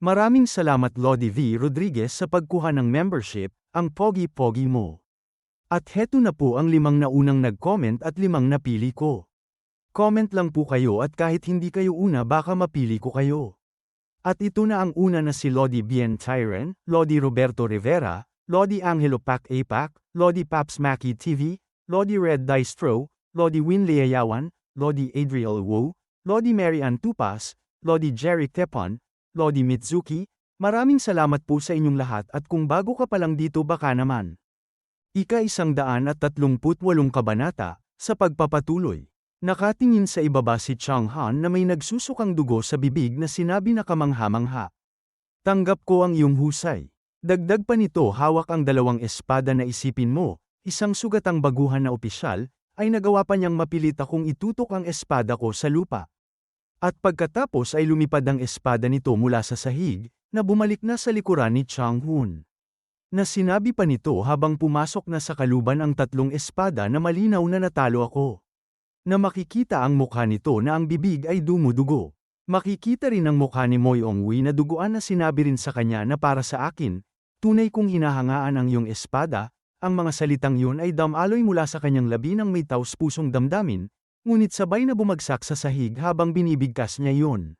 Maraming salamat Lodi V. Rodriguez sa pagkuha ng membership, ang pogi-pogi mo. At heto na po ang limang na unang nag-comment at limang napili ko. Comment lang po kayo at kahit hindi kayo una baka mapili ko kayo. At ito na ang una na si Lodi Bien Tyren, Lodi Roberto Rivera, Lodi Angelo Pac Apac, Lodi Paps Maki TV, Lodi Red Distro, Lodi Win Leayawan, Lodi Adriel Wu, Lodi Mary Ann Tupas, Lodi Jerry Tepon, Lodi Mitsuki, maraming salamat po sa inyong lahat at kung bago ka pa lang dito baka naman. Ika isang daan at tatlumput walong kabanata, sa pagpapatuloy. Nakatingin sa ibaba si Chang Han na may nagsusukang dugo sa bibig na sinabi na kamangha-mangha. Tanggap ko ang iyong husay. Dagdag pa nito hawak ang dalawang espada na isipin mo, isang sugatang baguhan na opisyal, ay nagawa pa niyang mapilit akong itutok ang espada ko sa lupa. At pagkatapos ay lumipad ang espada nito mula sa sahig, na bumalik na sa likuran ni Chang Hun. Na sinabi pa nito habang pumasok na sa kaluban ang tatlong espada na malinaw na natalo ako. Na makikita ang mukha nito na ang bibig ay dumudugo. Makikita rin ang mukha ni Moy Ongwi na duguan na sinabi rin sa kanya na para sa akin, tunay kong hinahangaan ang iyong espada, ang mga salitang yun ay damaloy mula sa kanyang labi ng may taos pusong damdamin, Ngunit sabay na bumagsak sa sahig habang binibigkas niya yun.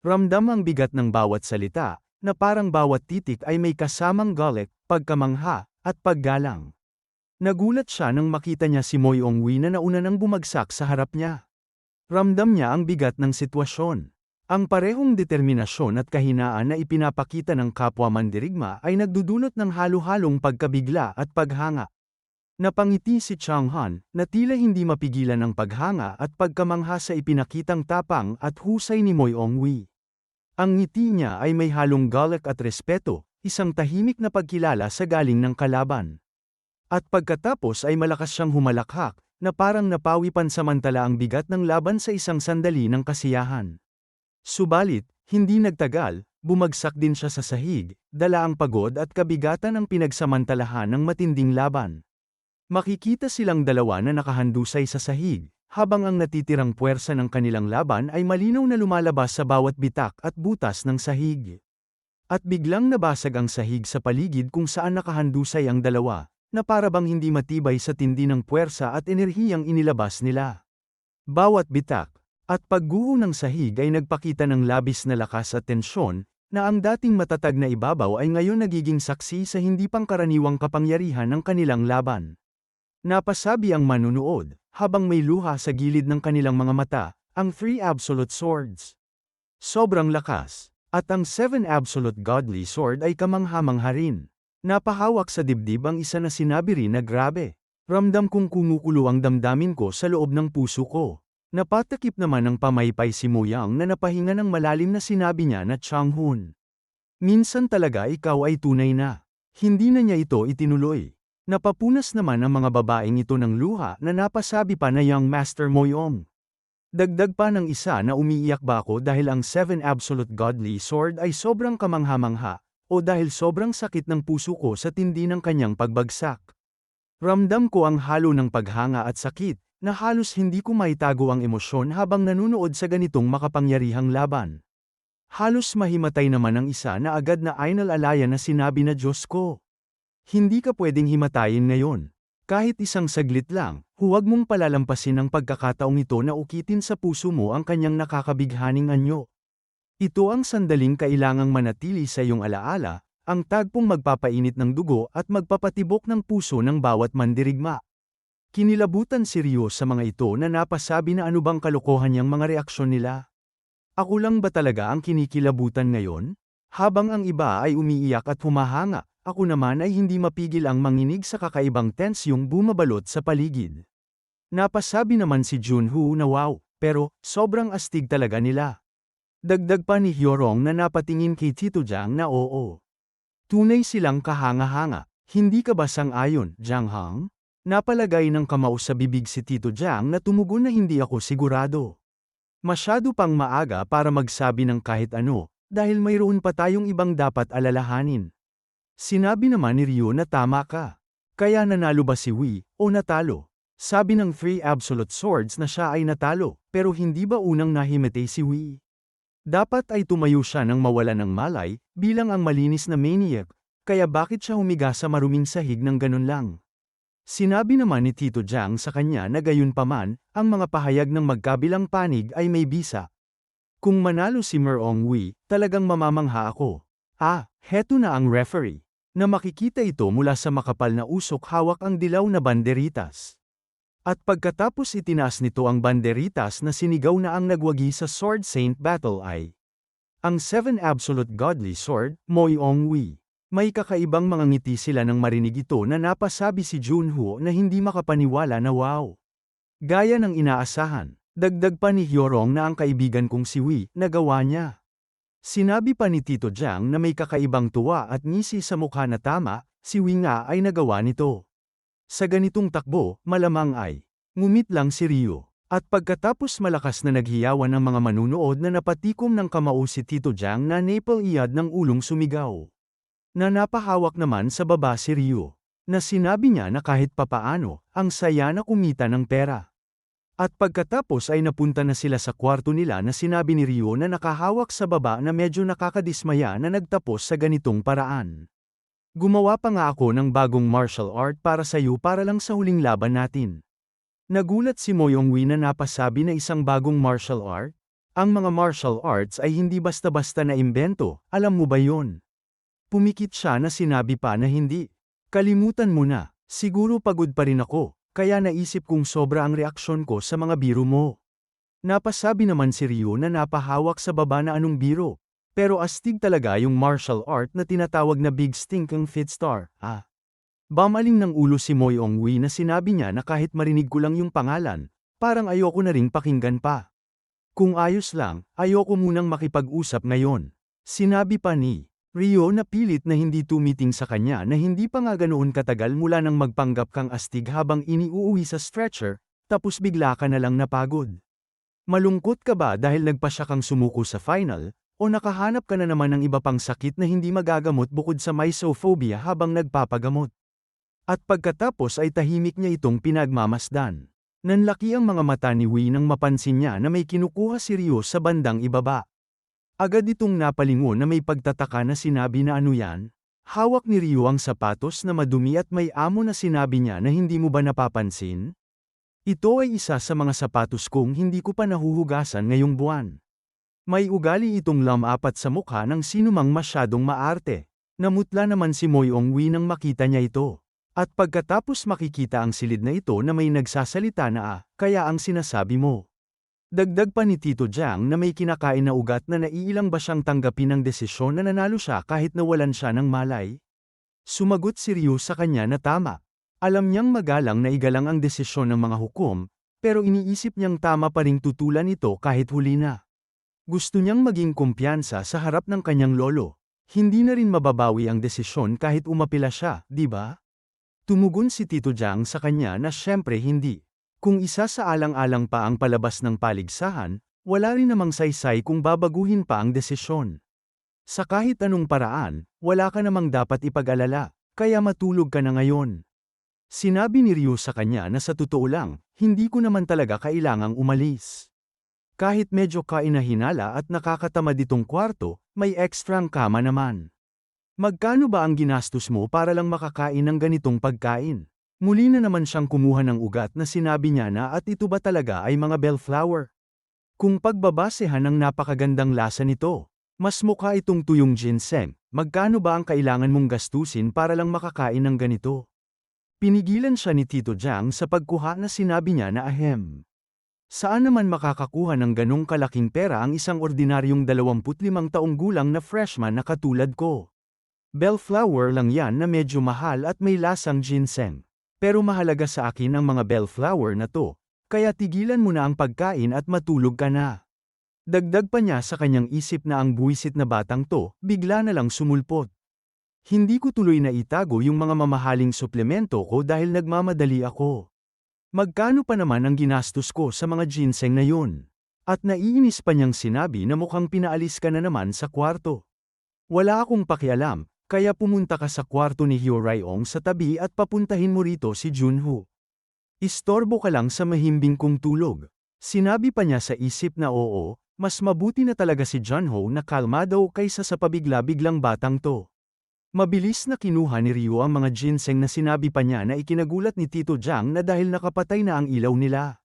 Ramdam ang bigat ng bawat salita, na parang bawat titik ay may kasamang galit, pagkamangha, at paggalang. Nagulat siya nang makita niya si Moy Ongwi na nauna nang bumagsak sa harap niya. Ramdam niya ang bigat ng sitwasyon. Ang parehong determinasyon at kahinaan na ipinapakita ng kapwa mandirigma ay nagdudulot ng halo-halong pagkabigla at paghanga. Napangiti si Chang Han, na tila hindi mapigilan ang paghanga at pagkamangha sa ipinakitang tapang at husay ni Moy Ongwi. Ang ngiti niya ay may halong galak at respeto, isang tahimik na pagkilala sa galing ng kalaban. At pagkatapos ay malakas siyang humalakhak, na parang napawi pansamantala ang bigat ng laban sa isang sandali ng kasiyahan. Subalit, hindi nagtagal, bumagsak din siya sa sahig, dala ang pagod at kabigatan ng pinagsamantalahan ng matinding laban. Makikita silang dalawa na nakahandusay sa sahig, habang ang natitirang puwersa ng kanilang laban ay malinaw na lumalabas sa bawat bitak at butas ng sahig. At biglang nabasag ang sahig sa paligid kung saan nakahandusay ang dalawa, na para bang hindi matibay sa tindi ng puwersa at enerhiyang inilabas nila. Bawat bitak, at pagguho ng sahig ay nagpakita ng labis na lakas at tensyon, na ang dating matatag na ibabaw ay ngayon nagiging saksi sa hindi pangkaraniwang kapangyarihan ng kanilang laban. Napasabi ang manunood, habang may luha sa gilid ng kanilang mga mata, ang three absolute swords. Sobrang lakas, at ang seven absolute godly sword ay kamangha-mangha rin. Napahawak sa dibdib ang isa na sinabi rin na grabe. Ramdam kong kumukulo ang damdamin ko sa loob ng puso ko. Napatakip naman ng pamaypay si Muyang na napahinga ng malalim na sinabi niya na Chang Hun. Minsan talaga ikaw ay tunay na. Hindi na niya ito itinuloy. Napapunas naman ang mga babaeng ito ng luha na napasabi pa na young Master Moyong. Dagdag pa ng isa na umiiyak ba ako dahil ang Seven Absolute Godly Sword ay sobrang kamangha-mangha, o dahil sobrang sakit ng puso ko sa tindi ng kanyang pagbagsak. Ramdam ko ang halo ng paghanga at sakit, na halos hindi ko maitago ang emosyon habang nanunood sa ganitong makapangyarihang laban. Halos mahimatay naman ang isa na agad na ainal alaya na sinabi na Diyos ko. Hindi ka pwedeng himatayin ngayon. Kahit isang saglit lang, huwag mong palalampasin ang pagkakataong ito na ukitin sa puso mo ang kanyang nakakabighaning anyo. Ito ang sandaling kailangang manatili sa iyong alaala, ang tagpong magpapainit ng dugo at magpapatibok ng puso ng bawat mandirigma. Kinilabutan si Rio sa mga ito na napasabi na ano bang kalokohan niyang mga reaksyon nila. Ako lang ba talaga ang kinikilabutan ngayon? Habang ang iba ay umiiyak at humahanga, ako naman ay hindi mapigil ang manginig sa kakaibang tensyong bumabalot sa paligid. Napasabi naman si Junho na wow, pero sobrang astig talaga nila. Dagdag pa ni Hyorong na napatingin kay Tito Jiang na oo. Tunay silang kahanga-hanga, hindi ka ba sang-ayon, Jiang Hang? Napalagay ng kamao sa bibig si Tito Jiang na tumugon na hindi ako sigurado. Masyado pang maaga para magsabi ng kahit ano, dahil mayroon pa tayong ibang dapat alalahanin. Sinabi naman ni Ryo na tama ka. Kaya nanalo ba si Wii, o natalo? Sabi ng Three Absolute Swords na siya ay natalo, pero hindi ba unang nahimatay si Wii? Dapat ay tumayo siya nang mawala ng malay, bilang ang malinis na maniac, kaya bakit siya humiga sa maruming sahig ng ganun lang? Sinabi naman ni Tito Jiang sa kanya na gayon paman, ang mga pahayag ng magkabilang panig ay may bisa. Kung manalo si Merong Wei, talagang mamamangha ako. Ah, heto na ang referee. Na makikita ito mula sa makapal na usok hawak ang dilaw na banderitas. At pagkatapos itinaas nito ang banderitas na sinigaw na ang nagwagi sa Sword Saint Battle ay ang Seven Absolute Godly Sword, Moi Ong Wei. May kakaibang mga ngiti sila nang marinig ito na napasabi si Junho na hindi makapaniwala na wow. Gaya ng inaasahan, dagdag pa ni Hyorong na ang kaibigan kong si Wei, nagawa niya. Sinabi pa ni Tito Jiang na may kakaibang tuwa at ngisi sa mukha na tama, si Wei nga ay nagawa nito. Sa ganitong takbo, malamang ay, ngumit lang si Rio. At pagkatapos malakas na naghiyawan ang mga manunood na napatikom ng kamao si Tito Jiang na Naples iyad ng ulong sumigaw. Na napahawak naman sa baba si Rio. Na sinabi niya na kahit papaano, ang saya na kumita ng pera. At pagkatapos ay napunta na sila sa kwarto nila na sinabi ni Rio na nakahawak sa baba na medyo nakakadismaya na nagtapos sa ganitong paraan. Gumawa pa nga ako ng bagong martial art para sa iyo para lang sa huling laban natin. Nagulat si Moyong Wee na napasabi na isang bagong martial art? Ang mga martial arts ay hindi basta-basta na imbento, alam mo ba yon? Pumikit siya na sinabi pa na hindi. Kalimutan mo na, siguro pagod pa rin ako, kaya naisip kong sobra ang reaksyon ko sa mga biro mo. Napasabi naman si Ryo na napahawak sa baba na anong biro. Pero astig talaga yung martial art na tinatawag na Big Stinking Fit Star, ah. Bamaling ng ulo si Moy Ong Wee na sinabi niya na kahit marinig ko lang yung pangalan, parang ayoko na ring pakinggan pa. Kung ayos lang, ayoko munang makipag-usap ngayon. Sinabi pa ni Rio na pilit na hindi tumiting sa kanya na hindi pa nga ganoon katagal mula nang magpanggap kang astig habang iniuuwi sa stretcher, tapos bigla ka na lang napagod. Malungkot ka ba dahil nagpasya kang sumuko sa final, o nakahanap ka na naman ng iba pang sakit na hindi magagamot bukod sa misophobia habang nagpapagamot? At pagkatapos ay tahimik niya itong pinagmamasdan. Nanlaki ang mga mata ni Wee nang mapansin niya na may kinukuha si Rio sa bandang ibaba. Agad itong napalingon na may pagtataka na sinabi na ano yan? Hawak ni Ryu ang sapatos na madumi at may amo na sinabi niya na hindi mo ba napapansin? Ito ay isa sa mga sapatos kong hindi ko pa nahuhugasan ngayong buwan. May ugali itong lamapat sa mukha ng sinumang masyadong maarte. Namutla naman si Moyong Wee nang makita niya ito. At pagkatapos makikita ang silid na ito na may nagsasalita na ah, kaya ang sinasabi mo. Dagdag pa ni Tito Jiang na may kinakain na ugat na naiilang ba siyang tanggapin ang desisyon na nanalo siya kahit nawalan siya ng malay? Sumagot si Ryu sa kanya na tama. Alam niyang magalang na igalang ang desisyon ng mga hukom, pero iniisip niyang tama pa ring tutulan ito kahit huli na. Gusto niyang maging kumpiyansa sa harap ng kanyang lolo. Hindi na rin mababawi ang desisyon kahit umapila siya, di ba? Tumugon si Tito Jiang sa kanya na syempre hindi. Kung isa sa alang-alang pa ang palabas ng paligsahan, wala rin namang saysay kung babaguhin pa ang desisyon. Sa kahit anong paraan, wala ka namang dapat ipag-alala, kaya matulog ka na ngayon. Sinabi ni Ryu sa kanya na sa totoo lang, hindi ko naman talaga kailangang umalis. Kahit medyo kainahinala at nakakatamad itong kwarto, may ekstrang kama naman. Magkano ba ang ginastos mo para lang makakain ng ganitong pagkain? Muli na naman siyang kumuha ng ugat na sinabi niya na at ito ba talaga ay mga bellflower. Kung pagbabasehan ng napakagandang lasa nito, mas mukha itong tuyong ginseng, magkano ba ang kailangan mong gastusin para lang makakain ng ganito? Pinigilan siya ni Tito Jiang sa pagkuha na sinabi niya na ahem. Saan naman makakakuha ng ganong kalaking pera ang isang ordinaryong 25 taong gulang na freshman na katulad ko? Bellflower lang yan na medyo mahal at may lasang ginseng. Pero mahalaga sa akin ang mga bellflower na to, kaya tigilan mo na ang pagkain at matulog ka na. Dagdag pa niya sa kanyang isip na ang buwisit na batang to, bigla na lang sumulpot. Hindi ko tuloy na itago yung mga mamahaling suplemento ko dahil nagmamadali ako. Magkano pa naman ang ginastos ko sa mga ginseng na yun? At naiinis pa niyang sinabi na mukhang pinaalis ka na naman sa kwarto. Wala akong pakialam, kaya pumunta ka sa kwarto ni Hyo Ryong sa tabi at papuntahin mo rito si Junho. Istorbo ka lang sa mahimbing kong tulog. Sinabi pa niya sa isip na oo, Mas mabuti na talaga si Junho na kalmado kaysa sa pabigla-biglang batang to. Mabilis na kinuha ni Ryo ang mga ginseng na sinabi pa niya na ikinagulat ni Tito Jiang na dahil nakapatay na ang ilaw nila.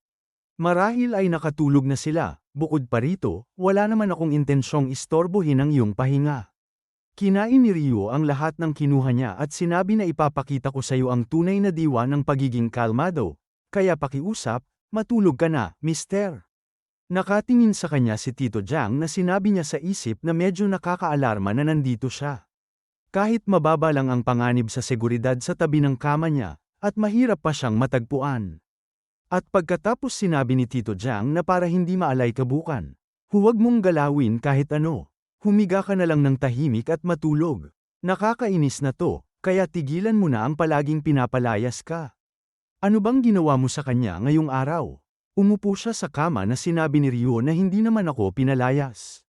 Marahil ay nakatulog na sila, bukod pa rito, wala naman akong intensyong istorbohin ang iyong pahinga. Kinain ni Ryo ang lahat ng kinuha niya at sinabi na ipapakita ko sa iyo ang tunay na diwa ng pagiging kalmado, kaya pakiusap, matulog ka na, mister. Nakatingin sa kanya si Tito Jiang na sinabi niya sa isip na medyo nakakaalarma na nandito siya. Kahit mababa lang ang panganib sa seguridad sa tabi ng kama niya, at mahirap pa siyang matagpuan. At pagkatapos sinabi ni Tito Jiang na para hindi maalay kabukan, huwag mong galawin kahit ano, humiga ka na lang ng tahimik at matulog. Nakakainis na to, kaya tigilan mo na ang palaging pinapalayas ka. Ano bang ginawa mo sa kanya ngayong araw? Umupo siya sa kama na sinabi ni Ryo na hindi naman ako pinalayas.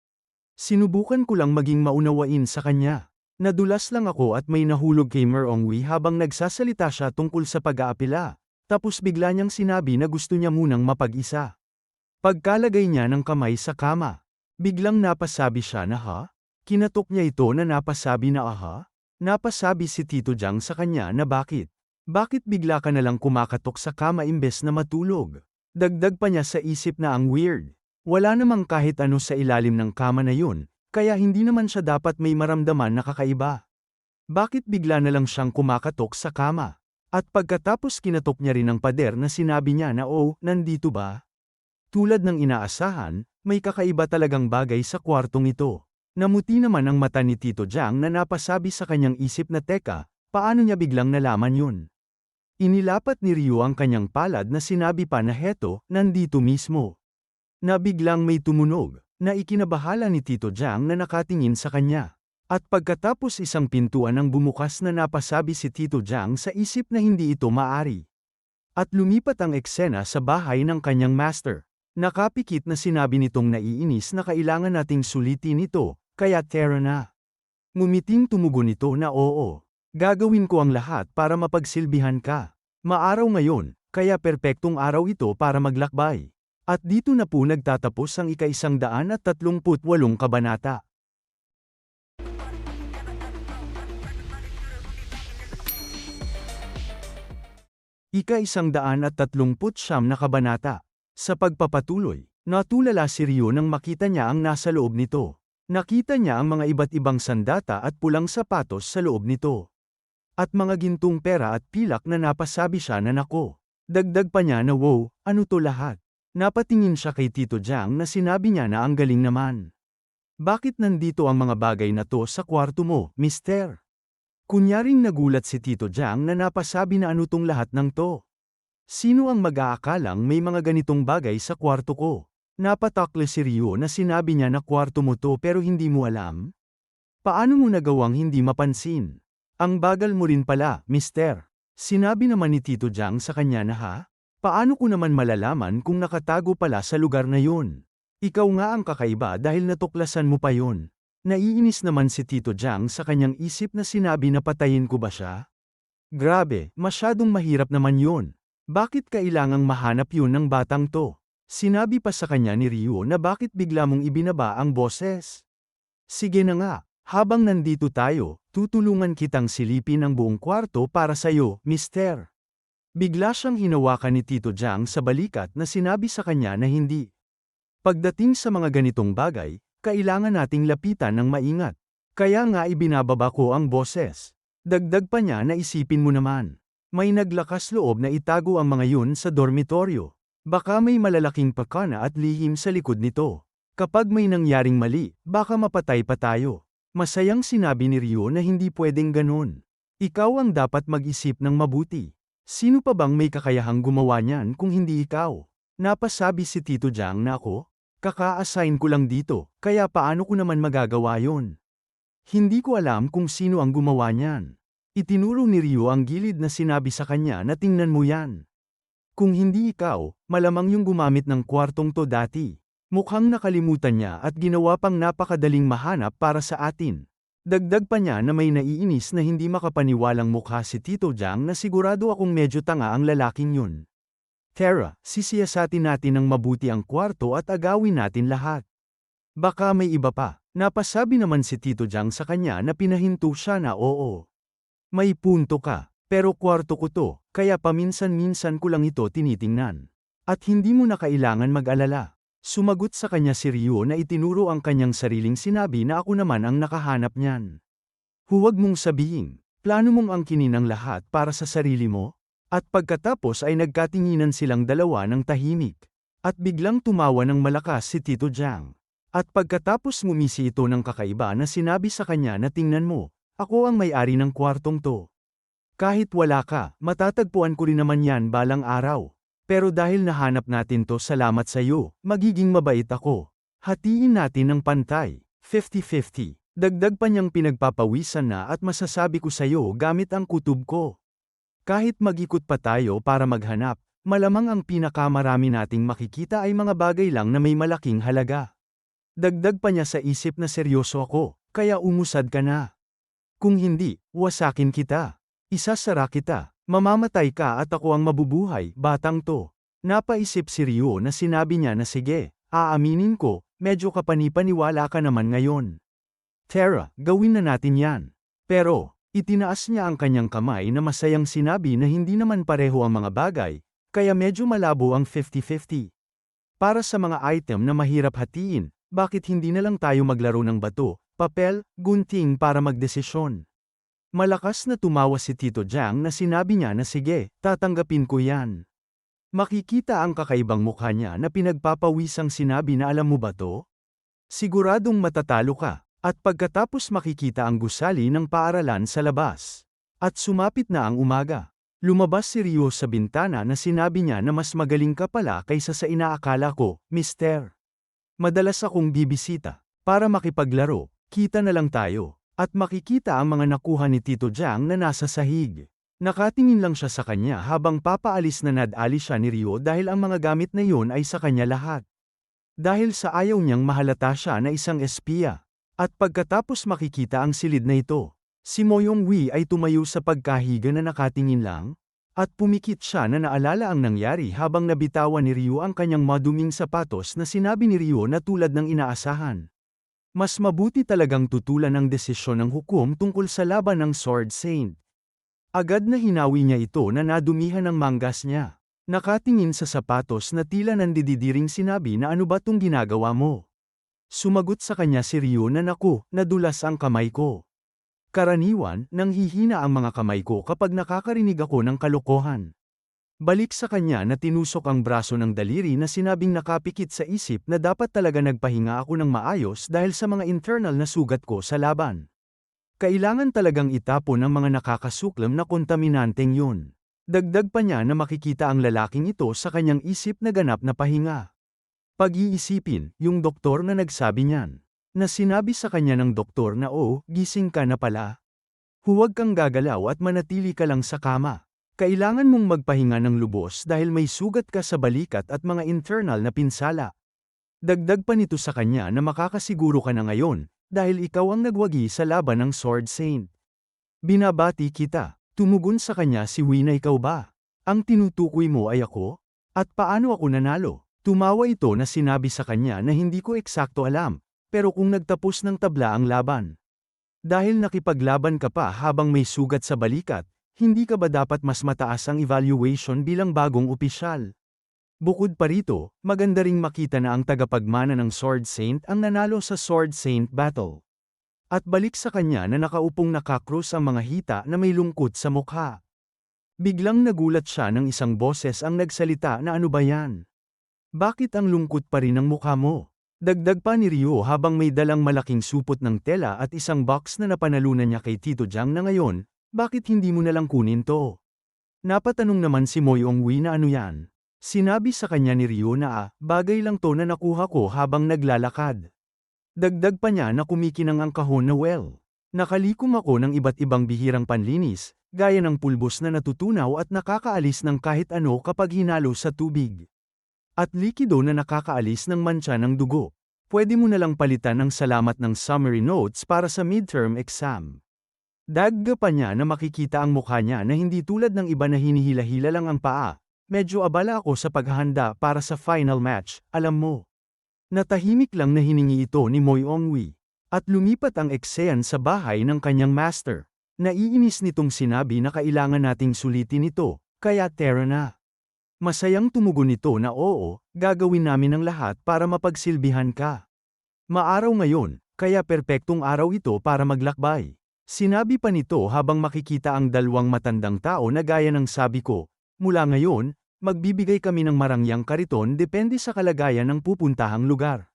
Sinubukan ko lang maging maunawain sa kanya. Nadulas lang ako at may nahulog kay Merongwi habang nagsasalita siya tungkol sa pag-aapila. Tapos bigla niyang sinabi na gusto niya munang mapag-isa. Pagkalagay niya ng kamay sa kama, biglang napasabi siya na ha? Kinatok niya ito na napasabi na aha? Napasabi si Tito Jiang sa kanya na bakit? Bakit bigla ka na lang kumakatok sa kama imbes na matulog? Dagdag pa niya sa isip na ang weird. Wala namang kahit ano sa ilalim ng kama na yun, kaya hindi naman siya dapat may maramdaman na kakaiba. Bakit bigla na lang siyang kumakatok sa kama? At pagkatapos kinatok niya rin ang pader na sinabi niya na oh, nandito ba? Tulad ng inaasahan, may kakaiba talagang bagay sa kwartong ito. Namuti naman ang mata ni Tito Jiang na napasabi sa kanyang isip na teka, paano niya biglang nalaman yun? Inilapat ni Ryo ang kanyang palad na sinabi pa na heto, nandito mismo. Na biglang may tumunog, na ikinabahala ni Tito Jiang na nakatingin sa kanya. At pagkatapos isang pintuan ang bumukas na napasabi si Tito Jiang sa isip na hindi ito maari. At lumipat ang eksena sa bahay ng kanyang master. Nakapikit na sinabi nitong naiinis na kailangan nating sulitin ito, kaya tera na. Ngumiting tumugon ito na oo. Gagawin ko ang lahat para mapagsilbihan ka. Maaraw ngayon, kaya perpektong araw ito para maglakbay. At dito na po nagtatapos ang ika-isang daan at tatlumput walong kabanata. Ika-isang daan at tatlumput siyam na kabanata. Sa pagpapatuloy, natulala si Rio nang makita niya ang nasa loob nito. Nakita niya ang mga iba't ibang sandata at pulang sapatos sa loob nito. At mga gintong pera at pilak na napasabi siya na nako. Dagdag pa niya na wow, ano to lahat? Napatingin siya kay Tito Jiang na sinabi niya na ang galing naman. Bakit nandito ang mga bagay na to sa kwarto mo, mister? Kunyaring nagulat si Tito Jiang na napasabi na ano tong lahat ng to. Sino ang mag-aakalang may mga ganitong bagay sa kwarto ko? Napatakle si Rio na sinabi niya na kwarto mo to pero hindi mo alam? Paano mo nagawang hindi mapansin? Ang bagal mo rin pala, mister. Sinabi naman ni Tito Jiang sa kanya na ha? Paano ko naman malalaman kung nakatago pala sa lugar na yun? Ikaw nga ang kakaiba dahil natuklasan mo pa yun. Naiinis naman si Tito Jiang sa kanyang isip na sinabi na patayin ko ba siya? Grabe, masyadong mahirap naman yun. Bakit kailangang mahanap yun ng batang to? Sinabi pa sa kanya ni Ryo na bakit bigla mong ibinaba ang boses. Sige na nga, habang nandito tayo, tutulungan kitang silipin ang buong kwarto para sa'yo, mister. Bigla siyang hinawakan ni Tito Jiang sa balikat na sinabi sa kanya na hindi. Pagdating sa mga ganitong bagay, kailangan nating lapitan ng maingat. Kaya nga ibinababa ko ang boses. Dagdag pa niya na isipin mo naman. May naglakas loob na itago ang mga yun sa dormitoryo. Baka may malalaking pakana at lihim sa likod nito. Kapag may nangyaring mali, baka mapatay pa tayo. Masayang sinabi ni Rio na hindi pwedeng ganun. Ikaw ang dapat mag-isip ng mabuti. Sino pa bang may kakayahang gumawa niyan kung hindi ikaw? Napasabi si Tito Jiang na ako? Kaka-assign ko lang dito, kaya paano ko naman magagawa yon? Hindi ko alam kung sino ang gumawa niyan. Itinuro ni Rio ang gilid na sinabi sa kanya na tingnan mo yan. Kung hindi ikaw, malamang yung gumamit ng kwartong to dati. Mukhang nakalimutan niya at ginawa pang napakadaling mahanap para sa atin. Dagdag pa niya na may naiinis na hindi makapaniwalang mukha si Tito Jiang na sigurado akong medyo tanga ang lalaking yun. Tara, sisiyasatin natin ng mabuti ang kwarto at agawin natin lahat. Baka may iba pa. Napasabi naman si Tito Jang sa kanya na pinahinto siya na oo. May punto ka, pero kwarto ko to, kaya paminsan-minsan ko lang ito tinitingnan. At hindi mo na kailangan mag-alala. Sumagot sa kanya si Ryo na itinuro ang kanyang sariling sinabi na ako naman ang nakahanap niyan. Huwag mong sabihin, plano mong angkinin ang lahat para sa sarili mo? At pagkatapos ay nagkatinginan silang dalawa ng tahimik. At biglang tumawa ng malakas si Tito Jang. At pagkatapos ngumisi ito ng kakaiba na sinabi sa kanya na tingnan mo, ako ang may-ari ng kwartong to. Kahit wala ka, matatagpuan ko rin naman yan balang araw. Pero dahil nahanap natin to salamat sa iyo, magiging mabait ako. Hatiin natin ng pantay, 50-50. Dagdag pa niyang pinagpapawisan na at masasabi ko sa iyo gamit ang kutob ko. Kahit magikot pa tayo para maghanap, malamang ang pinakamarami nating makikita ay mga bagay lang na may malaking halaga. Dagdag pa niya sa isip na seryoso ako, kaya umusad ka na. Kung hindi, wasakin kita. Isasara kita, mamamatay ka at ako ang mabubuhay, batang to. Napaisip si Ryo na sinabi niya na sige, aaminin ko, medyo kapanipaniwala ka naman ngayon. Tara, gawin na natin yan. Pero, itinaas niya ang kanyang kamay na masayang sinabi na hindi naman pareho ang mga bagay, kaya medyo malabo ang 50-50. Para sa mga item na mahirap hatiin, bakit hindi na lang tayo maglaro ng bato, papel, gunting para magdesisyon? Malakas na tumawa si Tito Jang na sinabi niya na sige, tatanggapin ko yan. Makikita ang kakaibang mukha niya na pinagpapawisang sinabi na alam mo ba to? Siguradong matatalo ka, at pagkatapos makikita ang gusali ng paaralan sa labas. At sumapit na ang umaga. Lumabas si Rio sa bintana na sinabi niya na mas magaling ka pala kaysa sa inaakala ko, mister. Madalas akong bibisita. Para makipaglaro, kita na lang tayo. At makikita ang mga nakuha ni Tito Jang na nasa sahig. Nakatingin lang siya sa kanya habang papaalis na nadali siya ni Rio dahil ang mga gamit na iyon ay sa kanya lahat. Dahil sa ayaw niyang mahalata siya na isang espiya. At pagkatapos makikita ang silid na ito, si Moyong Wee ay tumayo sa pagkahiga na nakatingin lang, at pumikit siya na naalala ang nangyari habang nabitawan ni Rio ang kanyang maduming sapatos na sinabi ni Rio na tulad ng inaasahan. Mas mabuti talagang tutulan ang desisyon ng hukom tungkol sa laban ng Sword Saint. Agad na hinawi niya ito na nadumihan ng manggas niya. Nakatingin sa sapatos na tila nandididiring sinabi na ano ba tong ginagawa mo? Sumagot sa kanya si Rio na naku, nadulas ang kamay ko. Karaniwan, nang hihina ang mga kamay ko kapag nakakarinig ako ng kalokohan. Balik sa kanya na tinusok ang braso ng daliri na sinabing nakapikit sa isip na dapat talaga nagpahinga ako ng maayos dahil sa mga internal na sugat ko sa laban. Kailangan talagang itapon ang mga nakakasuklam na kontaminanteng yun. Dagdag pa niya na makikita ang lalaking ito sa kanyang isip na ganap na pahinga. Pag-iisipin, yung doktor na nagsabi niyan, na sinabi sa kanya ng doktor na oh, gising ka na pala. Huwag kang gagalaw at manatili ka lang sa kama. Kailangan mong magpahinga ng lubos dahil may sugat ka sa balikat at mga internal na pinsala. Dagdag pa nito sa kanya na makakasiguro ka na ngayon, dahil ikaw ang nagwagi sa laban ng Sword Saint. Binabati kita, tumugon sa kanya si Wina ikaw ba? Ang tinutukoy mo ay ako? At paano ako nanalo? Tumawa ito na sinabi sa kanya na hindi ko eksakto alam, pero kung nagtapos ng tabla ang laban. Dahil nakipaglaban ka pa habang may sugat sa balikat, hindi ka ba dapat mas mataas ang evaluation bilang bagong opisyal? Bukod pa rito, maganda ring makita na ang tagapagmana ng Sword Saint ang nanalo sa Sword Saint Battle. At balik sa kanya na nakaupong nakakrus ang mga hita na may lungkot sa mukha. Biglang nagulat siya ng isang boses ang nagsalita na ano ba yan? Bakit ang lungkot pa rin ang mukha mo? Dagdag pa ni Rio habang may dalang malaking supot ng tela at isang box na napanalunan niya kay Tito Jang na ngayon, bakit hindi mo nalang kunin to? Napatanong naman si Moyong Wee na ano yan. Sinabi sa kanya ni Rio na ah, bagay lang to na nakuha ko habang naglalakad. Dagdag pa niya na kumikinang ang kahon na well. Nakalikom ako ng iba't ibang bihirang panlinis, gaya ng pulbos na natutunaw at nakakaalis ng kahit ano kapag hinalo sa tubig. At likido na nakakaalis ng mancha ng dugo. Pwede mo na lang palitan ng salamat ng summary notes para sa midterm exam. Dagga pa niya na makikita ang mukha niya na hindi tulad ng iba na hinihila-hila lang ang paa. Medyo abala ako sa paghahanda para sa final match, alam mo. Natahimik lang na hiningi ito ni Moy Ongwi. At lumipat ang Exean sa bahay ng kanyang master. Naiinis nitong sinabi na kailangan nating sulitin ito, kaya tera na. Masayang tumugon ito na oo, gagawin namin ang lahat para mapagsilbihan ka. Maaraw ngayon, kaya perpektong araw ito para maglakbay. Sinabi pa nito habang makikita ang dalawang matandang tao na gaya ng sabi ko, mula ngayon, magbibigay kami ng marangyang kariton depende sa kalagayan ng pupuntahang lugar.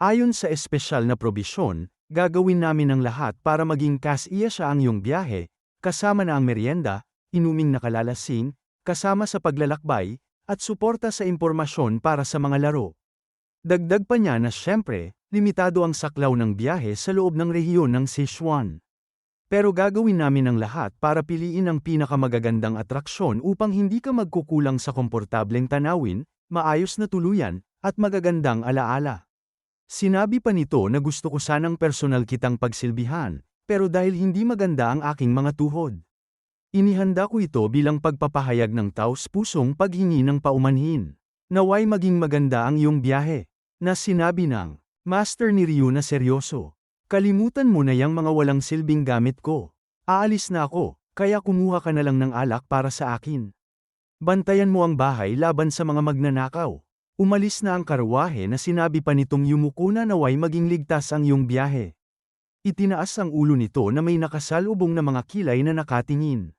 Ayon sa espesyal na probisyon, gagawin namin ang lahat para maging kas-iya siya ang iyong biyahe, kasama na ang merienda, inuming nakalalasing, kasama sa paglalakbay, at suporta sa impormasyon para sa mga laro. Dagdag pa niya na syempre, limitado ang saklaw ng biyahe sa loob ng rehiyon ng Sichuan. Pero gagawin namin ang lahat para piliin ang pinakamagagandang atraksyon upang hindi ka magkukulang sa komportableng tanawin, maayos na tuluyan, at magagandang alaala. Sinabi pa nito na gusto ko sanang personal kitang pagsilbihan, pero dahil hindi maganda ang aking mga tuhod. Inihanda ko ito bilang pagpapahayag ng taos pusong paghingi ng paumanhin. Naway maging maganda ang iyong biyahe, na sinabi ng Master ni Ryu na seryoso. Kalimutan mo na yang mga walang silbing gamit ko. Aalis na ako, kaya kumuha ka na lang ng alak para sa akin. Bantayan mo ang bahay laban sa mga magnanakaw. Umalis na ang karwahe na sinabi pa nitong yumuko na naway maging ligtas ang iyong biyahe. Itinaas ang ulo nito na may nakasalubong na mga kilay na nakatingin.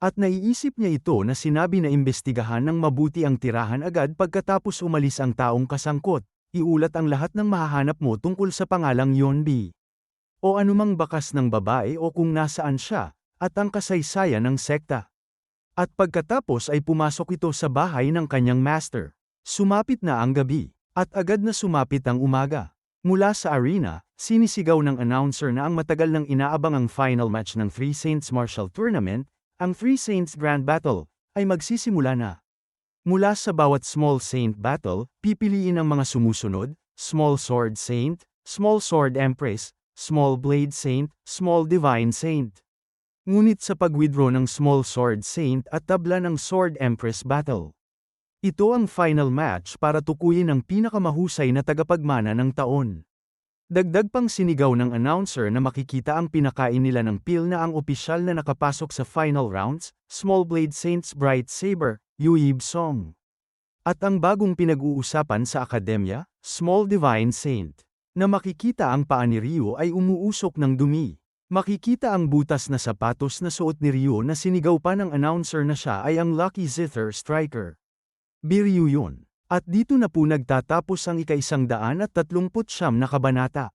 At naiisip niya ito na sinabi na imbestigahan ng mabuti ang tirahan agad pagkatapos umalis ang taong kasangkot, iulat ang lahat ng mahahanap mo tungkol sa pangalang Yonbi. O anumang bakas ng babae o kung nasaan siya, at ang kasaysayan ng sekta. At pagkatapos ay pumasok ito sa bahay ng kanyang master. Sumapit na ang gabi, at agad na sumapit ang umaga. Mula sa arena, sinisigaw ng announcer na ang matagal nang inaabang ang final match ng Three Saints Martial Tournament, ang Three Saints Grand Battle, ay magsisimula na. Mula sa bawat Small Saint Battle, pipiliin ang mga sumusunod, Small Sword Saint, Small Sword Empress, Small Blade Saint, Small Divine Saint. Ngunit sa pag-withdraw ng Small Sword Saint at tabla ng Sword Empress Battle. Ito ang final match para tukuyin ang pinakamahusay na tagapagmana ng taon. Dagdag pang sinigaw ng announcer na makikita ang pinakain nila ng pill na ang opisyal na nakapasok sa final rounds, Small Blade Saints Bright Saber, Yuib Song. At ang bagong pinag-uusapan sa akademya, Small Divine Saint, na makikita ang paa ni Ryo ay umuusok ng dumi. Makikita ang butas na sapatos na suot ni Ryo na sinigaw pa ng announcer na siya ay ang Lucky Zither Striker. Biryu yun. At dito na po nagtatapos ang ikaisang daan at tatlumput siyam na kabanata.